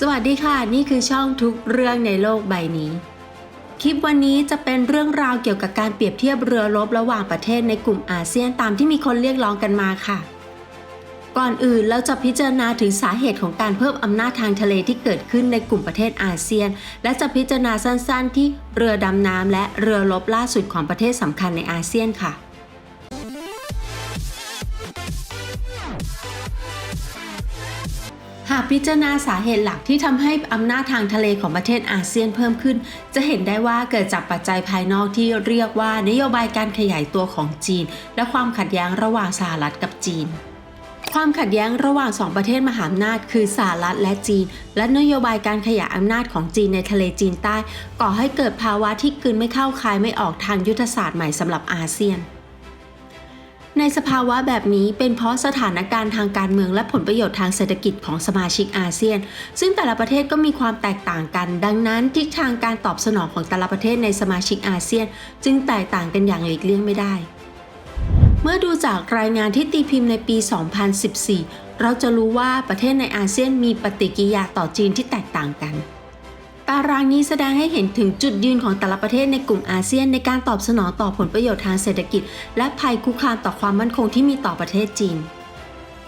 สวัสดีค่ะ นี่คือช่องทุกเรื่องในโลกใบนี้ คลิปวันนี้จะเป็นเรื่องราวเกี่ยวกับการเปรียบเทียบเรือรบระหว่างประเทศในกลุ่มอาเซียนตามที่มีคนเรียกร้องกันมาค่ะ ก่อนอื่นเราจะพิจารณาถึงสาเหตุของการเพิ่มอำนาจทางทะเลที่เกิดขึ้นในกลุ่มประเทศอาเซียน และจะพิจารณาสั้นๆ ที่เรือดำน้ำและเรือรบล่าสุดของประเทศสำคัญในอาเซียนค่ะ หากพิจารณาสาเหตุหลักที่ทำให้อำนาจทางทะเลของประเทศอาเซียนเพิ่มขึ้น จะเห็นได้ว่าเกิดจากปัจจัยภายนอกที่เรียกว่านโยบายการขยายตัวของจีน และความขัดแย้งระหว่างสหรัฐกับจีน ความขัดแย้งระหว่างสองประเทศมหาอำนาจคือสหรัฐและจีน และนโยบายการขยายอำนาจของจีนในทะเลจีนใต้ ก่อให้เกิดภาวะที่กลืนไม่เข้าคายไม่ออกทางยุทธศาสตร์ใหม่สำหรับอาเซียน ในสภาวะแบบนี้เป็นเพราะสถานการณ์ทางการเมืองและผลประโยชน์ทางเศรษฐกิจของสมาชิกอาเซียน ซึ่งแต่ละประเทศก็มีความแตกต่างกัน ดังนั้นทิศทางการตอบสนองของแต่ละประเทศในสมาชิกอาเซียน จึงแตกต่างกันอย่างหลีกเลี่ยงไม่ได้ เมื่อดูจากรายงานที่ตีพิมพ์ในปี 2014 เราจะรู้ว่าประเทศในอาเซียนมีปฏิกิริยาต่อจีนที่แตกต่างกัน ตารางนี้แสดงให้เห็นถึงจุดยืนของแต่ละประเทศในกลุ่มอาเซียนในการตอบสนองต่อผลประโยชน์ทางเศรษฐกิจ และภัยคุกคามต่อความมั่นคงที่มีต่อประเทศจีน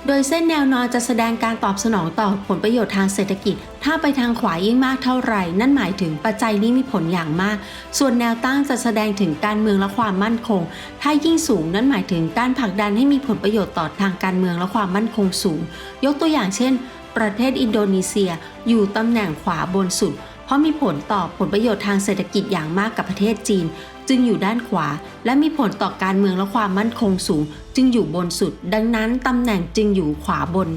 โดยเส้นแนวนอนจะแสดงการตอบสนองต่อผลประโยชน์ทางเศรษฐกิจ ถ้าไปทางขวายิ่งมากเท่าไหร่ นั่นหมายถึงปัจจัยนี้มีผลอย่างมาก ส่วนแนวตั้งจะแสดงถึงการเมืองและความมั่นคง ถ้ายิ่งสูงนั่นหมายถึงการผลักดันให้มีผลประโยชน์ต่อทางการเมืองและความมั่นคงสูง ยกตัวอย่างเช่น ประเทศอินโดนีเซีย อยู่ตำแหน่งขวาบนสุด เพราะมีผลต่อผลประโยชน์ทางเศรษฐกิจอย่างมากกับประเทศจีน จึงอยู่ด้านขวา และมีผลต่อการเมืองและความมั่นคงสูง จึงอยู่บนสุด ดังนั้นตำแหน่งจึงอยู่ขวาบน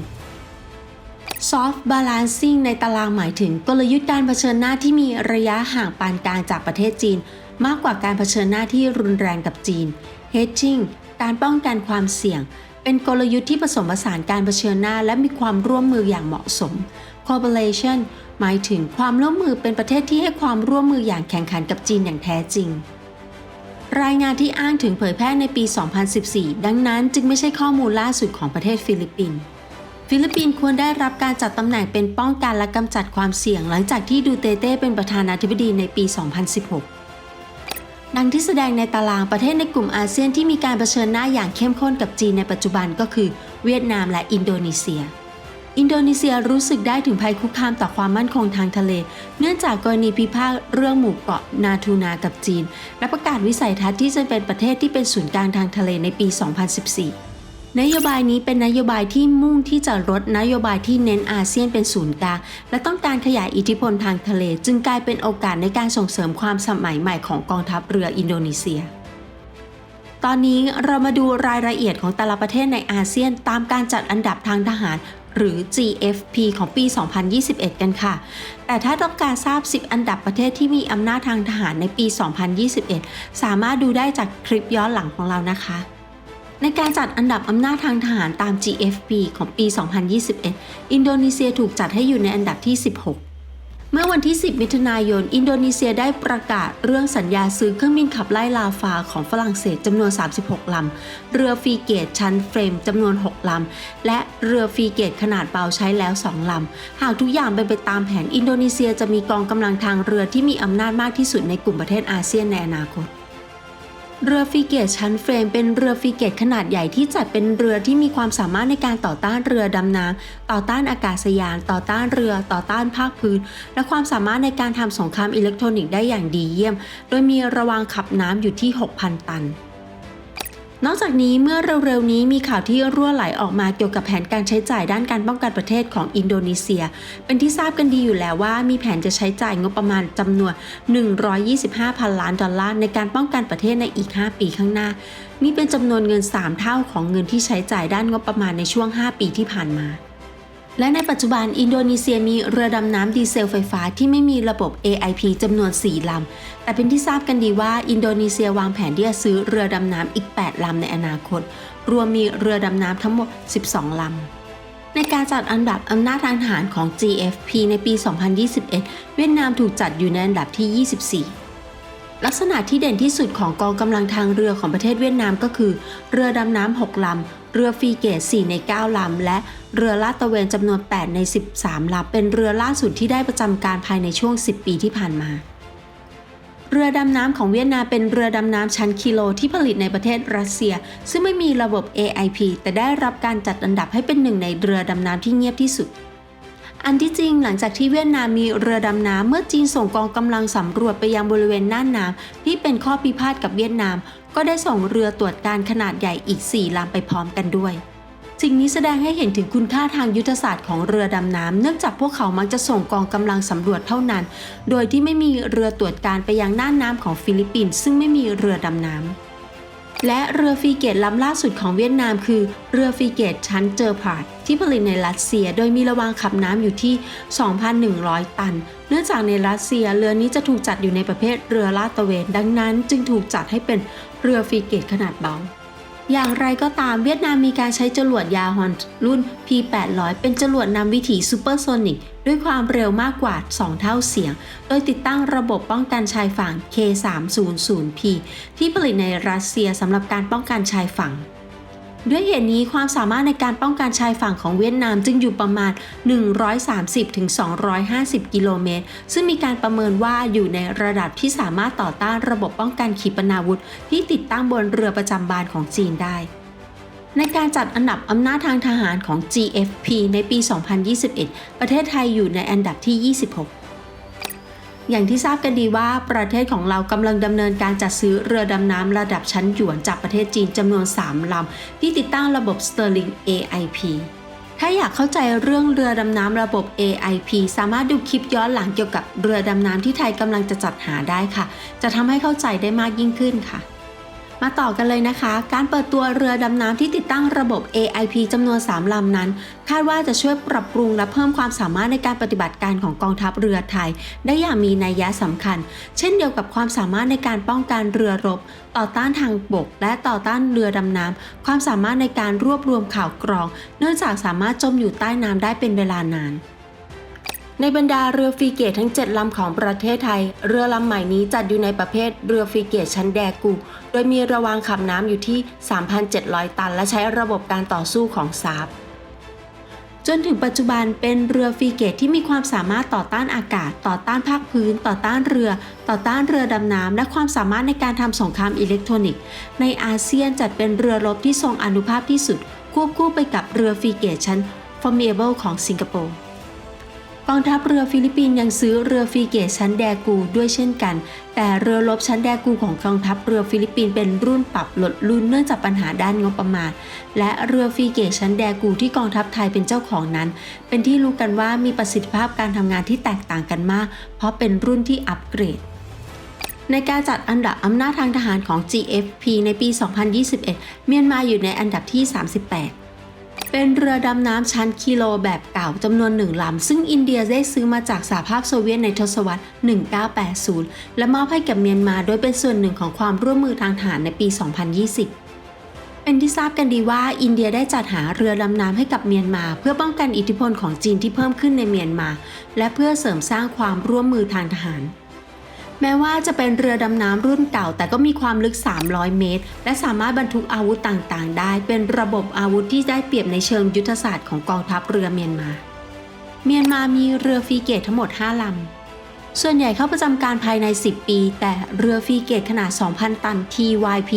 Soft Balancing ในตารางหมายถึงกลยุทธ์การเผชิญหน้าที่มีระยะห่างปานกลางจากประเทศจีน มากกว่าการเผชิญหน้าที่รุนแรงกับจีน Hedging การป้องกันความเสี่ยง เป็นกลยุทธ์ที่ผสมผสานการเผชิญหน้า และมีความร่วมมืออย่างเหมาะสม Cooperation หมายถึงความร่วมมือเป็นประเทศที่ให้ความร่วมมืออย่างแข่งขันกับจีนอย่างแท้จริง รายงานที่อ้างถึงเผยแพร่ในปี 2014 ดังนั้นจึงไม่ใช่ข้อมูลล่าสุดของประเทศฟิลิปปินส์ฟิลิปปินส์ควรได้รับการจัดตำแหน่งเป็นป้องกันและกำจัดความเสี่ยงหลังจากที่ดูเตเต้เป็นประธานาธิบดีในปี 2016 ดังที่แสดงในตารางประเทศในกลุ่มอาเซียนที่มีการเผชิญหน้าอย่างเข้มข้นกับจีนในปัจจุบันก็คือ เวียดนามและอินโดนีเซีย อินโดนีเซียรู้สึกได้ถึงภัยคุกคามต่อความมั่นคงทางทะเล เนื่องจากกรณีพิพาทเรื่องหมู่เกาะนาทูนากับจีน และประกาศวิสัยทัศน์ที่จะเป็นประเทศที่เป็นศูนย์กลางทางทะเลในปี 2014นโยบายนี้เป็นนโยบายที่มุ่งที่จะลดนโยบายที่เน้นอาเซียนเป็นศูนย์กลางและต้องการขยายอิทธิพลทางทะเล จึงกลายเป็นโอกาสในการส่งเสริมความสมัยใหม่ของกองทัพเรืออินโดนีเซีย ตอนนี้เรามาดูรายละเอียดของแต่ละประเทศในอาเซียนตามการจัดอันดับทางทหาร หรือ GFP ของปี 2021 กันค่ะ แต่ถ้าต้องการทราบ 10 อันดับประเทศที่มีอำนาจทางทหารในปี 2021 สามารถดูได้จากคลิปย้อนหลังของเรานะคะ ในการจัดอันดับอำนาจทางทหารตาม GFP ของปี 2021 อินโดนีเซียถูกจัดให้อยู่ในอันดับที่ 16 เมื่อวันที่ 10 มิถุนายน อินโดนีเซียได้ประกาศเรื่องสัญญาซื้อเครื่องบินขับไล่ลาฟาของฝรั่งเศสจำนวน 36 ลำ เรือฟรีเกตชั้นเฟรมจำนวน 6 ลำ และเรือฟรีเกตขนาดเบาใช้แล้ว 2 ลำ หากทุกอย่างเป็นไปตามแผนอินโดนีเซียจะมีกองกำลังทางเรือที่มีอำนาจมากที่สุดในกลุ่มประเทศอาเซียนในอนาคต เรือฟรีเกตชั้นเฟรมเป็นเรือฟรีเกตขนาดใหญ่ที่จัดเป็นเรือที่มีความสามารถในการต่อต้านเรือดำน้ำต่อต้านอากาศยาน ต่อต้านเรือ ต่อต้านภาคพื้น และความสามารถในการทำสงครามอิเล็กทรอนิกส์ได้อย่างดีเยี่ยม โดยมีระวางขับน้ำอยู่ที่ 6,000 ตัน นอกจากนี้เมื่อเร็วๆนี้มีข่าวที่รั่วไหลออกมาเกี่ยวกับแผนการใช้จ่ายด้านการป้องกันประเทศของอินโดนีเซีย เป็นที่ทราบกันดีอยู่แล้วว่ามีแผนจะใช้จ่ายงบประมาณจำนวน 125พันล้านดอลลาร์ในการป้องกันประเทศในอีก 5 ปีข้างหน้า นี่เป็นจำนวนเงิน 3 เท่าของเงินที่ใช้จ่ายด้านงบประมาณในช่วง 5 ปีที่ผ่านมา และในปัจจุบันอินโดนีเซียมีเรือดำน้ำดีเซลไฟฟ้าที่ไม่มีระบบ AIP จำนวน 4 ลำ แต่เป็นที่ทราบกันดีว่าอินโดนีเซียวางแผนที่จะซื้อเรือดำน้ำอีก 8 ลำในอนาคต รวมมีเรือดำน้ำทั้งหมด 12 ลำในการจัดอันดับอำนาจทางทหารของ GFP ในปี 2021 เวียดนามถูกจัดอยู่ในอันดับที่ 24 ลักษณะที่เด่นที่สุดของกองกำลังทางเรือของประเทศเวียดนามก็คือ เรือดำน้ำ 6 ลำ เรือฟรีเกต 4 ใน 9 ลำ และเรือลาดตระเวนจำนวน 8 ใน 13 ลำ เป็นเรือล่าสุดที่ได้ประจำการภายในช่วง 10 ปีที่ผ่านมา เรือดำน้ำของเวียดนามเป็นเรือดำน้ำชั้นกิโลที่ผลิตในประเทศรัสเซีย ซึ่งไม่มีระบบ AIP แต่ได้รับการจัดอันดับให้เป็นหนึ่งในเรือดำน้ำที่เงียบที่สุด อันที่จริงหลังจากที่เวียดนามมีเรือดำน้ำเมื่อจีนส่งกองกำลังสำรวจไปยังบริเวณน่านน้ำที่เป็นข้อพิพาทกับเวียดนาม ก็ได้ส่งเรือตรวจการขนาดใหญ่อีก 4ลำไปพร้อมกันด้วยสิ่งนี้แสดงให้เห็นถึงคุณค่าทางยุทธศาสตร์ของเรือดำน้ำเนื่องจากพวกเขามักจะส่งกองกำลังสำรวจเท่านั้น โดยที่ไม่มีเรือตรวจการไปยังน่านน้ำของฟิลิปปินส์ซึ่งไม่มีเรือดำน้ำ และเรือฟรีเกตลำล่าสุดของเวียดนามคือ เรือฟรีเกตชั้นเจอพาดที่ผลิตในรัสเซีย โดยมีระวางขับน้ำอยู่ที่ 2,100 ตัน เนื่องจากในรัสเซียเรือนี้จะถูกจัดอยู่ในประเภทเรือลาดตระเวน ดังนั้นจึงถูกจัดให้เป็นเรือฟรีเกตขนาดเบาอย่างไรก็ตามเวียดนามมีการใช้จรวดยาฮอนรุ่น P800 เป็นจรวดนำวิถีซูเปอร์โซนิกด้วยความเร็วมากกว่า 2 เท่าเสียง โดยติดตั้งระบบป้องกันชายฝั่ง K300P ที่ผลิตในรัสเซียสำหรับการป้องกันชายฝั่ง ด้วยเหตุนี้ความสามารถในการป้องกันชายฝั่งของเวียดนามจึงอยู่ประมาณ 130-250 กิโลเมตร ซึ่งมีการประเมินว่าอยู่ในระดับที่สามารถต่อต้านระบบป้องกันขีปนาวุธที่ติดตั้งบนเรือประจำบานของจีนได้ ในการจัดอันดับอำนาจทางทหารของ GFP ในปี 2021 ประเทศไทยอยู่ในอันดับที่ 26อย่างที่ทราบกันดีว่าประเทศของเรากำลังดำเนินการจัดซื้อเรือดำน้ำระดับชั้นหยวนจากประเทศจีนจำนวน 3 ลำ ที่ติดตั้งระบบ Sterling AIP ถ้าอยากเข้าใจเรื่องเรือดำน้ำระบบ AIP สามารถดูคลิปย้อนหลังเกี่ยวกับเรือดำน้ำที่ไทยกำลังจะจัดหาได้ค่ะ จะทำให้เข้าใจได้มากยิ่งขึ้นค่ะ มาต่อกันเลยนะคะ การเปิดตัวเรือดำน้ำที่ติดตั้งระบบ AIP จำนวน 3 ลำนั้น คาดว่าจะช่วยปรับปรุงและเพิ่มความสามารถในการปฏิบัติการของกองทัพเรือไทย ได้อย่างมีนัยยะสำคัญ เช่นเดียวกับความสามารถในการป้องกันเรือรบ ต่อต้านทางบก และต่อต้านเรือดำน้ำความสามารถในการรวบรวมข่าวกรอง เนื่องจากสามารถจมอยู่ใต้น้ำได้เป็นเวลานาน ในบรรดาเรือฟรีเกตทั้ง 7 ลำของประเทศไทย เรือลำใหม่นี้จัดอยู่ในประเภทเรือฟรีเกตชั้นแดกู โดยมีระวางขับน้ำอยู่ที่ 3,700 ตัน และใช้ระบบการต่อสู้ของซาบจนถึงปัจจุบันเป็นเรือฟรีเกตที่มีความสามารถต่อต้านอากาศ ต่อต้านภาคพื้น ต่อต้านเรือ ต่อต้านเรือดำน้ำ และความสามารถในการทำสงครามอิเล็กทรอนิกส์ ในอาเซียนจัดเป็นเรือรบที่ทรงอานุภาพที่สุด ควบคู่ไปกับเรือฟรีเกตชั้น Formidable ของสิงคโปร์ องทัพเรือฟิลิปปินส์ยังซื้อเรือฟรีเกตชั้นแดกูด้วยเช่นกัน แต่เรือรบชั้นแดกูของกองทัพเรือฟิลิปปินส์เป็นรุ่นปรับลดรุ่นเนื่องจากปัญหาด้านงบประมาณ และเรือฟรีเกตชั้นแดกูที่กองทัพไทยเป็นเจ้าของนั้น เป็นที่รู้กันว่ามีประสิทธิภาพการทำงานที่แตกต่างกันมาก เพราะเป็นรุ่นที่อัปเกรดในการจัดอันดับอำนาจทางทหารของ GFP ในปี 2021 เมียนมาอยู่ในอันดับที่ 38 เป็นเรือดำน้ำชั้นกิโลแบบเก่าจำนวนหนึ่งลำ ซึ่งอินเดียได้ซื้อมาจากสหภาพโซเวียตในทศวรรษ 1980 และมอบให้กับเมียนมาโดยเป็นส่วนหนึ่งของความร่วมมือทางทหารในปี 2020เป็นที่ทราบกันดีว่าอินเดียได้จัดหาเรือดำน้ำให้กับเมียนมา เพื่อป้องกันอิทธิพลของจีนที่เพิ่มขึ้นในเมียนมา และเพื่อเสริมสร้างความร่วมมือทางทหาร แม้ว่าจะเป็นเรือดำน้ำรุ่นเก่า แต่ก็มีความลึก 300 เมตร และสามารถบรรทุกอาวุธต่างๆ ได้ เป็นระบบอาวุธที่ได้เปรียบในเชิงยุทธศาสตร์ของกองทัพเรือเมียนมา เมียนมามีเรือฟรีเกตทั้งหมด 5 ลำ ส่วนใหญ่เข้าประจำการภายใน 10 ปี แต่เรือฟรีเกตขนาด 2,000 ตัน TYP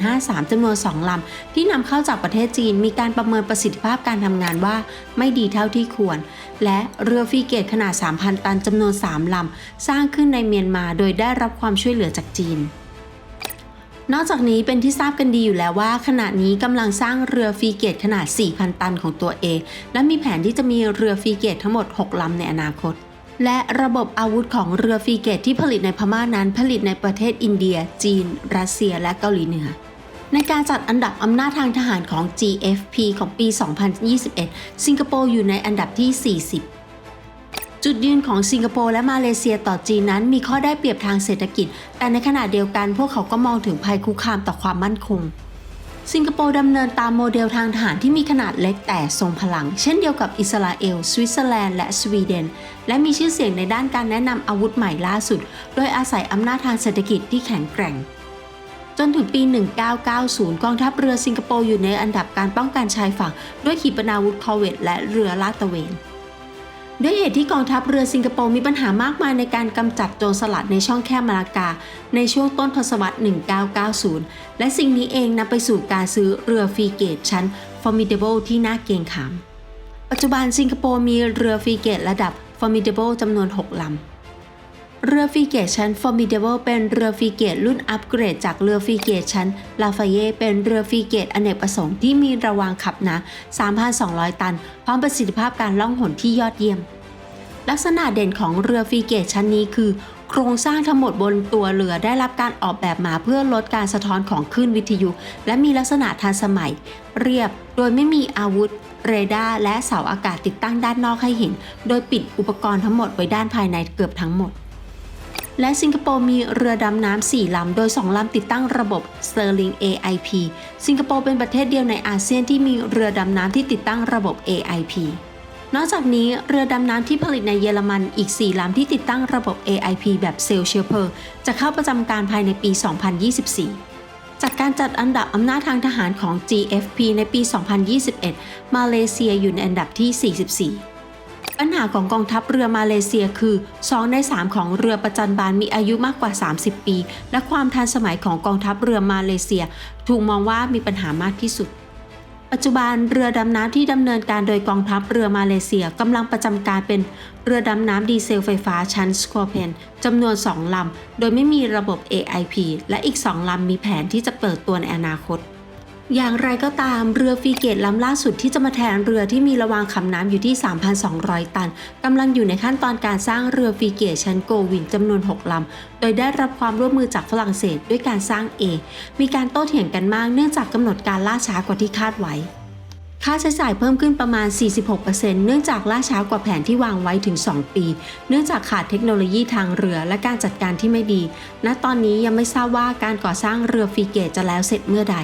053จำนวน 2 ลำ ที่นำเข้าจากประเทศจีน มีการประเมินประสิทธิภาพการทำงานว่าไม่ดีเท่าที่ควร และเรือฟรีเกตขนาด 3,000 ตันจำนวน 3 ลำ สร้างขึ้นในเมียนมาโดยได้รับความช่วยเหลือจากจีนนอกจากนี้เป็นที่ทราบกันดีอยู่แล้วว่า ขณะนี้กำลังสร้างเรือฟรีเกตขนาด 4,000 ตันของตัวเอง และมีแผนที่จะมีเรือฟรีเกตทั้งหมด 6 ลำในอนาคต และระบบอาวุธของเรือฟรีเกตที่ผลิตในพม่านั้นผลิตในประเทศอินเดีย จีน รัสเซีย และเกาหลีเหนือ ในการจัดอันดับอำนาจทางทหารของ GFP ของปี 2021 สิงคโปร์อยู่ในอันดับที่ 40จุดยืนของสิงคโปร์และมาเลเซียต่อจีนนั้นมีข้อได้เปรียบทางเศรษฐกิจ แต่ในขณะเดียวกันพวกเขาก็มองถึงภัยคุกคามต่อความมั่นคง สิงคโปร์ดำเนินตามโมเดลทางทหารที่มีขนาดเล็กแต่ทรงพลัง เช่นเดียวกับอิสราเอล สวิตเซอร์แลนด์ และสวีเดน และมีชื่อเสียงในด้านการแนะนำอาวุธใหม่ล่าสุด โดยอาศัยอำนาจทางเศรษฐกิจที่แข็งแกร่ง จนถึงปี 1990 กองทัพเรือสิงคโปร์อยู่ในอันดับการป้องกันชายฝั่ง ด้วยขีปนาวุธคอร์เวตและเรือลาดตระเวน ด้วยเหตุที่กองทัพเรือสิงคโปร์มีปัญหามากมายในการกำจัดโจรสลัดในช่องแคบมาลากา ในช่วงต้นทศวรรษ 1990 และสิ่งนี้เองนำไปสู่การซื้อเรือฟรีเกตชั้น Formidable ที่น่าเกรงขาม ปัจจุบันสิงคโปร์มีเรือฟรีเกตระดับ Formidable จำนวน 6 ลำ เรือฟรีเกตชั้น Formidable เป็นเรือฟรีเกตรุ่นอัปเกรดจากเรือฟรีเกตชั้น ลาฟาเยเป็นเรือฟรีเกตอเนกประสงค์ที่มีระวางขับหนา 3,200 ตัน พร้อมประสิทธิภาพการล่องหนที่ยอดเยี่ยม ลักษณะเด่นของเรือฟรีเกตชั้นนี้คือ โครงสร้างทั้งหมดบนตัวเรือได้รับการออกแบบมาเพื่อลดการสะท้อนของคลื่นวิทยุ และมีลักษณะทันสมัย เรียบโดยไม่มีอาวุธเรดาร์และเสาอากาศติดตั้งด้านนอกให้เห็น โดยปิดอุปกรณ์ทั้งหมดไว้ด้านภายในเกือบทั้งหมด และสิงคโปร์มีเรือดำน้ำ4ลำ โดย 2 ลำติดตั้งระบบ Sterling AIP สิงคโปร์เป็นประเทศเดียวในอาเซียนที่มีเรือดำน้ำที่ติดตั้งระบบ AIP นอกจากนี้เรือดำน้ำที่ผลิตในเยอรมันอีก 4 ลำที่ติดตั้งระบบ AIP แบบเซลเชอร์เพอร์จะเข้าประจำการภายในปี 2024จากการจัดอันดับอำนาจทางทหารของ GFP ในปี 2021 มาเลเซียอยู่ในอันดับที่ 44 ปัญหาของกองทัพเรือมาเลเซียคือ 2 ใน 3 ของเรือประจันบานมีอายุมากกว่า 30 ปี และความทันสมัยของกองทัพเรือมาเลเซีย ถูกมองว่ามีปัญหามากที่สุด ปัจจุบันเรือดำน้ำที่ดำเนินการโดยกองทัพเรือมาเลเซียกำลังประจำการเป็นเรือดำน้ำดีเซลไฟฟ้าชั้นสกอเพนจำนวน 2 ลำ โดยไม่มีระบบ AIP และอีก 2 ลำมีแผนที่จะเปิดตัวในอนาคต อย่างไรก็ตามเรือฟีเกตลำล่าสุดที่จะมาแทนเรือที่มีระวางขับน้ำอยู่ที่ 3,200 ตันกำลังอยู่ในขั้นตอนการสร้างเรือฟีเกตชั้นโกวินจำนวน 6 ลำ โดยได้รับความร่วมมือจากฝรั่งเศสด้วยการสร้างเองมีการโต้เถียงกันมากเนื่องจากกำหนดการล่าช้ากว่าที่คาดไว้ค่าใช้จ่ายเพิ่มขึ้นประมาณ 46%เนื่องจากล่าช้ากว่าแผนที่วางไว้ถึง 2 ปี เนื่องจากขาดเทคโนโลยีทางเรือและการจัดการที่ไม่ดี ณ ตอนนี้ยังไม่ทราบว่าการก่อสร้างเรือฟีเกตจะแล้วเสร็จเมื่อใด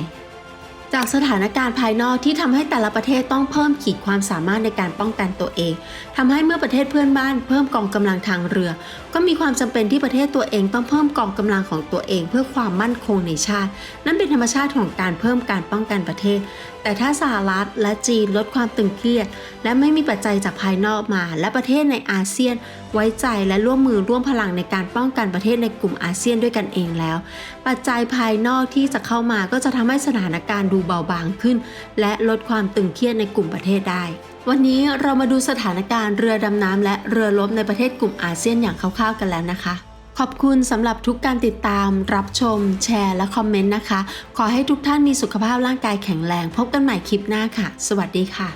จากสถานการณ์ภายนอกที่ทำให้แต่ละประเทศต้องเพิ่มขีดความสามารถในการป้องกันตัวเองทำให้เมื่อประเทศเพื่อนบ้านเพิ่มกองกำลังทางเรือ ก็มีความจำเป็นที่ประเทศตัวเองต้องเพิ่มกองกำลังของตัวเอง เพื่อความมั่นคงในชาติ นั่นเป็นธรรมชาติของการเพิ่มการป้องกันประเทศ แต่ถ้าสหรัฐและจีนลดความตึงเครียด และไม่มีปัจจัยจากภายนอกมา และประเทศในอาเซียน ไว้ใจและร่วมมือร่วมพลังในการป้องกันประเทศในกลุ่มอาเซียนด้วยกันเองแล้ว ปัจจัยภายนอกที่จะเข้ามาก็จะทำให้สถานการณ์ดูเบาบางขึ้น และลดความตึงเครียดในกลุ่มประเทศได้วันนี้เรามาดูสถานการณ์เรือดำน้ำและเรือรบในประเทศกลุ่มอาเซียนอย่างคร่าวๆกันแล้วนะคะ ขอบคุณสำหรับทุกการติดตาม รับชม แชร์และคอมเมนต์นะคะ ขอให้ทุกท่านมีสุขภาพร่างกายแข็งแรง พบกันใหม่คลิปหน้าค่ะ สวัสดีค่ะ